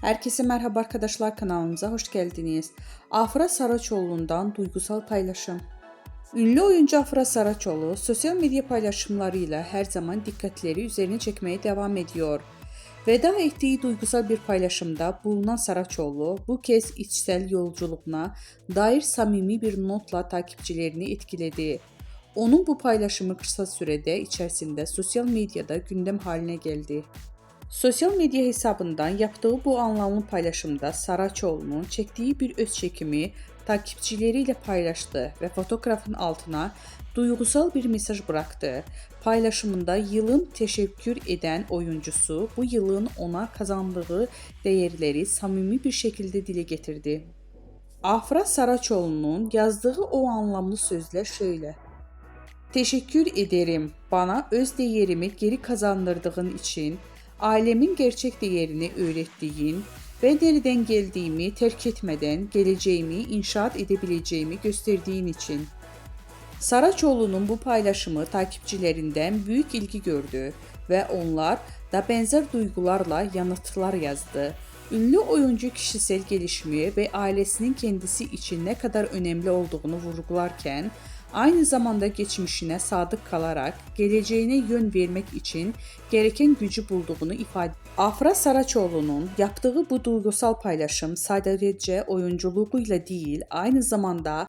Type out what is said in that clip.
Herkese merhaba arkadaşlar kanalımıza hoş geldiniz. Afra Saraçoğlu'ndan duygusal paylaşım. Ünlü oyuncu Afra Saraçoğlu sosyal medya paylaşımlarıyla her zaman dikkatleri üzerine çekmeye devam ediyor. Veda ettiği duygusal bir paylaşımda bulunan Saraçoğlu bu kez içsel yolculuğuna dair samimi bir notla takipçilerini etkiledi. Onun bu paylaşımı kısa sürede içerisinde sosyal medyada gündem haline geldi. Sosyal medya hesabından yaptığı bu anlamlı paylaşımda Saraçoğlu'nun çektiği bir öz çekimi takipçileriyle paylaştı ve fotoğrafın altına duygusal bir mesaj bıraktı. Paylaşımında yılın teşekkür eden oyuncusu bu yılın ona kazandığı değerleri samimi bir şekilde dile getirdi. Afra Saraçoğlu'nun yazdığı o anlamlı sözler şöyle. Teşekkür ederim bana öz değerimi geri kazandırdığın için, ailemin gerçek değerini öğrettiğin ve nereden geldiğimi terk etmeden geleceğimi inşaat edebileceğimi gösterdiğin için. Saraçoğlu'nun bu paylaşımı takipçilerinden büyük ilgi gördü ve onlar da benzer duygularla yanıtlar yazdı. Ünlü oyuncu kişisel gelişimi ve ailesinin kendisi için ne kadar önemli olduğunu vurgularken, aynı zamanda geçmişine sadık kalarak geleceğine yön vermek için gereken gücü bulduğunu ifade Afra Saraçoğlu'nun yaptığı bu duygusal paylaşım sadece oyunculuğuyla değil, aynı zamanda